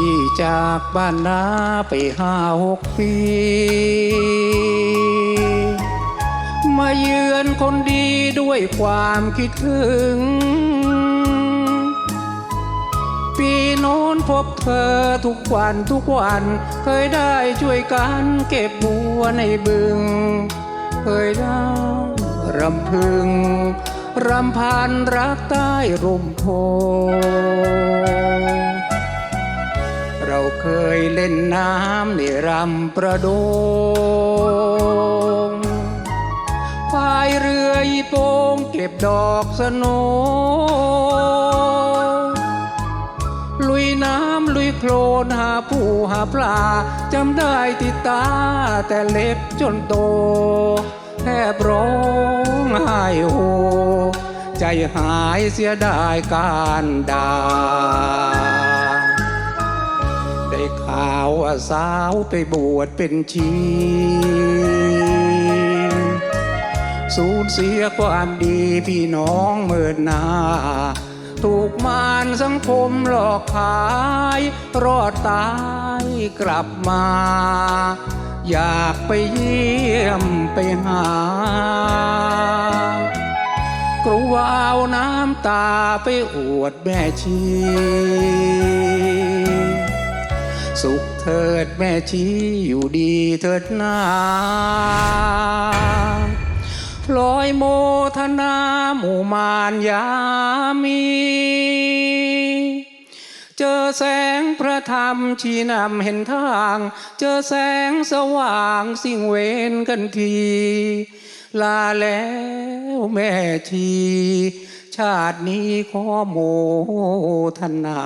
ี่จากบ้านนาไปห้าหกปี มาเยือนคนดีด้วยความคิดถึง ปีโน้นพบเธอทุกวันทุกวัน เคยได้ช่วยกันเก็บบัวในบึง เคยได้รำพึง รำพันรักใต้ร่มโพธิ์ เราเคยเล่นน้ำในรำประโดงพายเรืออีโปงเก็บดอกสนลุยน้ำลุยโคลนหาผู้หาปลาจำได้ติดตาแต่เล็กจนโตแทบร้องไห้โฮใจหายเสียดายการดา ได้ข่าวว่าสาวไปบวชเป็นชีสูญเสียความดีพี่น้องเมินหนาถูกมารสังคมหลอกขาย รอดตายกลับมา อยากไปเยี่ยมไปหากลัวเอาน้ำตาไปอวดแม่ชี สุขเถิดแม่ชีอยู่ดีเถิดนาลอยโมทนาหมู่มานยามี เจอแสงพระธรรมชี้นำเห็นทาง เจอแสงสว่างสิ่งเวนกันที ลาแล้วแม่ชีชาตินี้ขอโมทนา